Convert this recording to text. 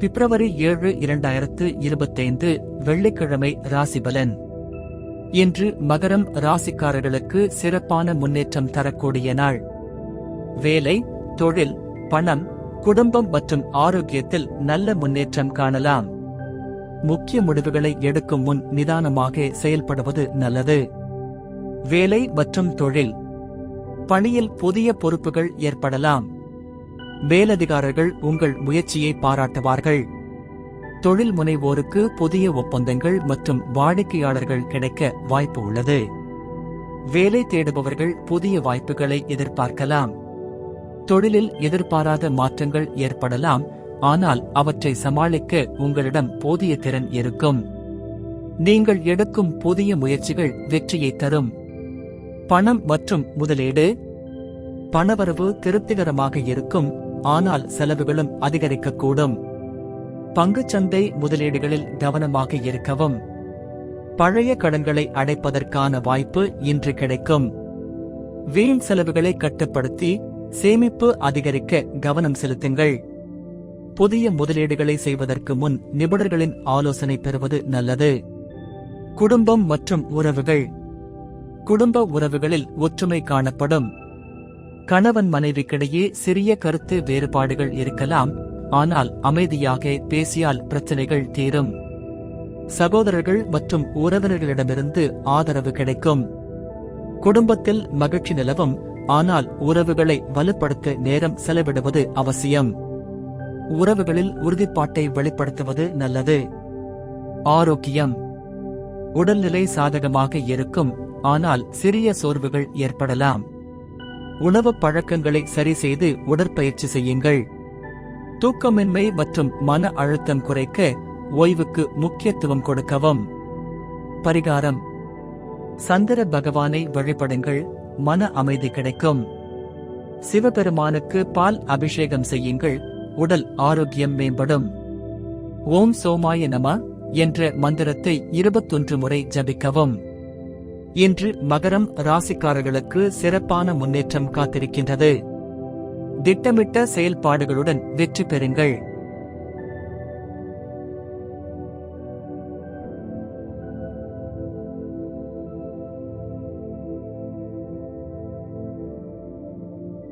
பிப்ரவரி ஏழு இரண்டாயிரத்து இருபத்தைந்து வெள்ளிக்கிழமை ராசிபலன் இன்று மகரம் ராசிக்காரர்களுக்கு சிறப்பான முன்னேற்றம் தரக்கூடிய நாள். வேலை தொழில் பணம் குடும்பம் மற்றும் ஆரோக்கியத்தில் நல்ல முன்னேற்றம் காணலாம். முக்கிய முடிவுகளை எடுக்கும் முன் நிதானமாக செயல்படுவது நல்லது. வேலை மற்றும் தொழில். பணியில் புதிய பொறுப்புகள் ஏற்படலாம். மேலதிகாரர்கள் உங்கள் முயற்சியை பாராட்டுவார்கள். தொழில் முனைவோருக்கு புதிய ஒப்பந்தங்கள் மற்றும் வாடிக்கையாளர்கள் கிடைக்க வாய்ப்பு உள்ளது. வேலை தேடுபவர்கள் புதிய வாய்ப்புகளை எதிர்பார்க்கலாம். தொழிலில் எதிர்பாராத மாற்றங்கள் ஏற்படலாம் ஆனால் அவற்றை சமாளிக்க உங்களிடம் போதிய திறன் இருக்கும். நீங்கள் எடுக்கும் புதிய முயற்சிகள் வெற்றியை தரும். பணம் மற்றும் முதலீடு. பணவரவு திருப்திகரமாக இருக்கும். ஆனால் செலவுகளும் அதிகரிக்கக்கூடும். பங்குச்சந்தை முதலீடுகளில் கவனமாக இருக்கவும். பழைய கடன்களை அடைப்பதற்கான வாய்ப்பு இன்று கிடைக்கும். வீண் செலவுகளை கட்டுப்படுத்தி சேமிப்பு அதிகரிக்க கவனம் செலுத்துங்கள். புதிய முதலீடுகளை செய்வதற்கு முன் நிபுணர்களின் ஆலோசனை பெறுவது நல்லது. குடும்பம் மற்றும் உறவுகள். குடும்ப உறவுகளில் ஒற்றுமை காணப்படும். கணவன் மனைவிக்கிடையே சிறிய கருத்து வேறுபாடுகள் இருக்கலாம். ஆனால் அமைதியாக பேசியால் பிரச்சனைகள் தீரும். சகோதரர்கள் மற்றும் உறவினர்களிடமிருந்து ஆதரவு கிடைக்கும். குடும்பத்தில் மகிழ்ச்சி நிலவும். ஆனால் உறவுகளை வலுப்படுத்த நேரம் செலவிடுவது அவசியம். உறவுகளில் உறுதிப்பாட்டை வெளிப்படுத்துவது நல்லது. ஆரோக்கியம். உடல்நிலை சாதகமாக இருக்கும். ஆனால் சிறிய சோர்வுகள் ஏற்படலாம். உணவு பழக்கங்களை சரிசெய்து உடற்பயிற்சி செய்யுங்கள். தூக்கமின்மை மற்றும் மன அழுத்தம் குறைக்க ஓய்வுக்கு முக்கியத்துவம் கொடுக்கவும். பரிகாரம். சந்திர பகவானை வழிபடுங்கள் மன அமைதி கிடைக்கும். சிவபெருமானுக்கு பால் அபிஷேகம் செய்யுங்கள் உடல் ஆரோக்கியம் மேம்படும். ஓம் சோமாய நம என்ற மந்திரத்தை இருபத்தொன்று முறை ஜபிக்கவும். இன்று மகரம் ராசிக்காரர்களுக்கு சிறப்பான முன்னேற்றம் காத்திருக்கின்றது. திட்டமிட்ட செயல்பாடுகளுடன் வெற்றி பெறுங்கள்.